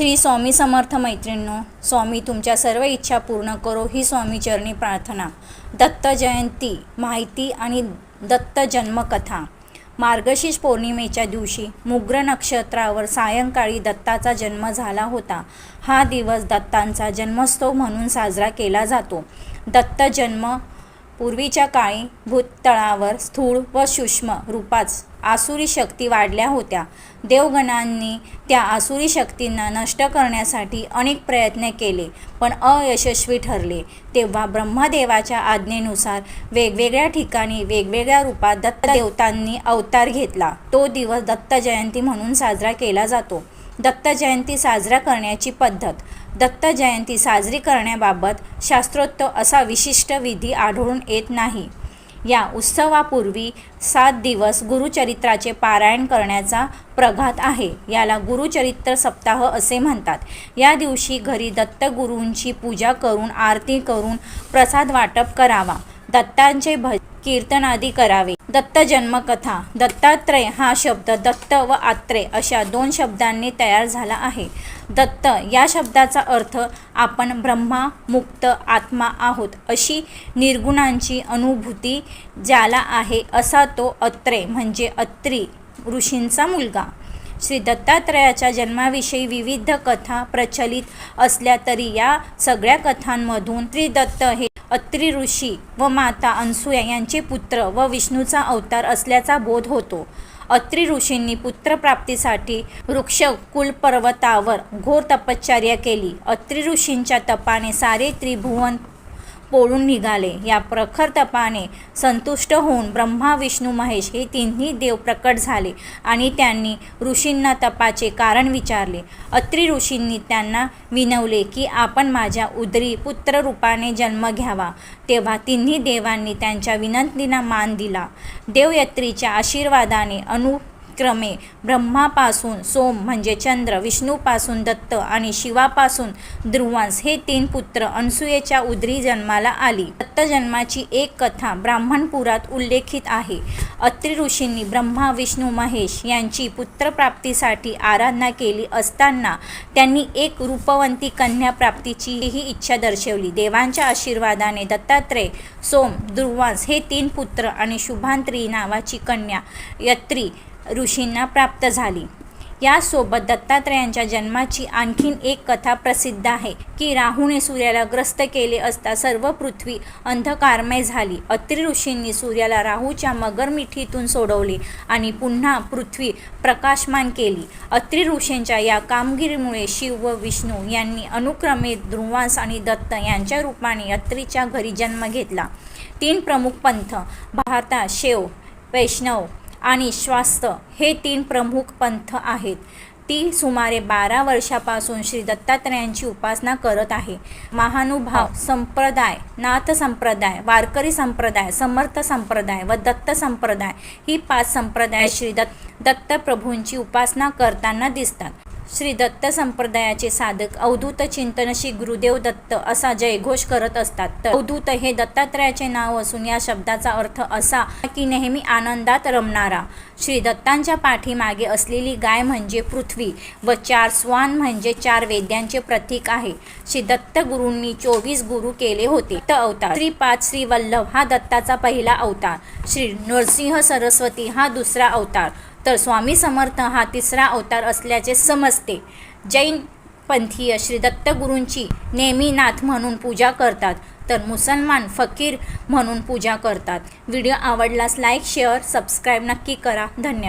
श्री स्वामी समर्थ मैत्रिणींनो स्वामी तुमच्या सर्व इच्छा पूर्ण करो ही स्वामी चरणी प्रार्थना. दत्त जयंती माहिती आणि दत्त जन्मकथा. मार्गशीर्ष पौर्णिमेच्या दिवशी मुग्र नक्षत्रावर सायंकाळी दत्ताचा जन्म झाला होता. हा दिवस दत्तांचा जन्मोत्सव म्हणून साजरा केला जातो. दत्त जन्म पूर्वीच्या काळी भूतळावर स्थूळ व सूक्ष्म रूपात आसुरी शक्ती वाढल्या होत्या. देवगणांनी त्या आसुरी शक्तींना नष्ट करण्यासाठी अनेक प्रयत्न केले पण अयशस्वी ठरले. तेव्हा ब्रह्मदेवाच्या आज्ञेनुसार वेगवेगळ्या ठिकाणी वेगवेगळ्या रूपात दत्त देवतांनी अवतार घेतला. तो दिवस दत्त जयंती म्हणून साजरा केला जातो. दत्त जयंती साजरा करण्याची पद्धत. दत्त जयंती साजरी करण्याबाबत शास्त्रोक्त असा विशिष्ट विधी आढळून येत नाही. या उत्सवापूर्वी सात दिवस गुरुचरित्राचे पारायण करण्याचा प्रघात आहे. याला गुरुचरित्र सप्ताह असे म्हणतात. या दिवशी घरी दत्तगुरूंची पूजा करून आरती करून प्रसाद वाटप करावा. दत्तांचे कीर्तन कीर्तनादी करावे. दत्त जन्मकथा दत्तात्रय हा शब्द दत्त व आत्रे अशा दोन शब्दांनी तयार झाला आहे. दत्त या शब्दाचा अर्थ आपण ब्रह्मा मुक्त आत्मा आहोत अशी निर्गुणांची अनुभूती ज्याला आहे असा तो अत्रे म्हणजे अत्री ऋषींचा मुलगा. श्री दत्तात्रयाच्या जन्माविषयी विविध कथा प्रचलित असल्या तरी या सगळ्या कथांमधून श्री दत्त हे अत्री ऋषी व माता अनसूया यांचे पुत्र व विष्णूचा अवतार असल्याचा बोध होतो. अत्री ऋषींनी पुत्रप्राप्तीसाठी वृक्ष कुलपर्वतावर घोर तपश्चर्या केली. अत्री ऋषींच्या तपाने सारे त्रिभुवन पोळून निघाले. या प्रखर तपाने संतुष्ट होऊन ब्रह्मा विष्णू महेश हे तिन्ही देव प्रकट झाले आणि त्यांनी ऋषींना तपाचे कारण विचारले. अत्री ऋषींनी त्यांना विनवले की आपण माझ्या उदरी पुत्ररूपाने जन्म घ्यावा. तेव्हा तिन्ही देवांनी त्यांच्या विनंतीला मान दिला. देवयत्रीच्या आशीर्वादाने अनु क्रमे ब्रह्मापासून सोम म्हणजे चंद्र विष्णूपासून दत्त आणि शिवापासून ध्रुवांस हे तीन पुत्र अनसुयेच्या उदरी जन्माला आली. दत्त जन्माची एक कथा ब्राह्मणपुरात उल्लेखित आहे. अत्री ऋषींनी ब्रह्मा विष्णू महेश यांची पुत्रप्राप्तीसाठी आराधना केली असताना त्यांनी एक रूपवंती कन्या प्राप्तीचीही इच्छा दर्शवली. देवांच्या आशीर्वादाने दत्तात्रय सोम ध्रुवांस हे तीन पुत्र आणि शुभांत्री नावाची कन्या यत्री ऋषींना प्राप्त झाली. यासोबत दत्तात्रयांच्या जन्माची आणखीन एक कथा प्रसिद्ध आहे की राहूने सूर्याला ग्रस्त केले असता सर्व पृथ्वी अंधकारमय झाली. अत्री ऋषींनी सूर्याला राहूच्या मगरमिठीतून सोडवले आणि पुन्हा पृथ्वी प्रकाशमान केली. अत्री ऋषींच्या या कामगिरीमुळे शिव व विष्णू यांनी अनुक्रमे ध्रुवांस आणि दत्त यांच्या रूपाने अत्रीच्या घरी जन्म घेतला. तीन प्रमुख पंथ भारतात शेव वैष्णव आणि स्वास्थ हे तीन प्रमुख पंथ आहेत. ती सुमारे बारा वर्षापासून श्री दत्तात्रयांची उपासना करत आहे. महानुभाव संप्रदाय नाथ संप्रदाय वारकरी संप्रदाय समर्थ संप्रदाय व दत्त संप्रदाय ही पाच संप्रदाय श्री दत्त दत्तप्रभूंची उपासना करताना दिसतात. श्री दत्त संप्रदायाचे साधक अवधूत चिंतन श्री गुरुदेव दत्त असा जयघोष करत असतात. तर अवधूत हे दत्तात्रयाचे नाव असून या शब्दाचा अर्थ असा की नेहमी आनंदात रमणारा. श्री दत्तांच्या पाठीमागे असलेली गाय म्हणजे पृथ्वी व चार स्वान म्हणजे चार वेद्यांचे प्रतीक आहे. श्री दत्त गुरूंनी चोवीस गुरु केले होते. त अवतार. श्री पाच श्री वल्लभ हा दत्ताचा पहिला अवतार. श्री नरसिंह सरस्वती हा दुसरा अवतार. तर स्वामी समर्थ हा तिसरा अवतार असल्याचे समजते. जैन पंथीय श्री दत्तगुरूंची नेमीनाथ म्हणून पूजा करतात. तर मुसलमान फकीर म्हणून पूजा करतात. व्हिडिओ आवडलास लाईक शेअर सबस्क्राईब नक्की करा. धन्यवाद.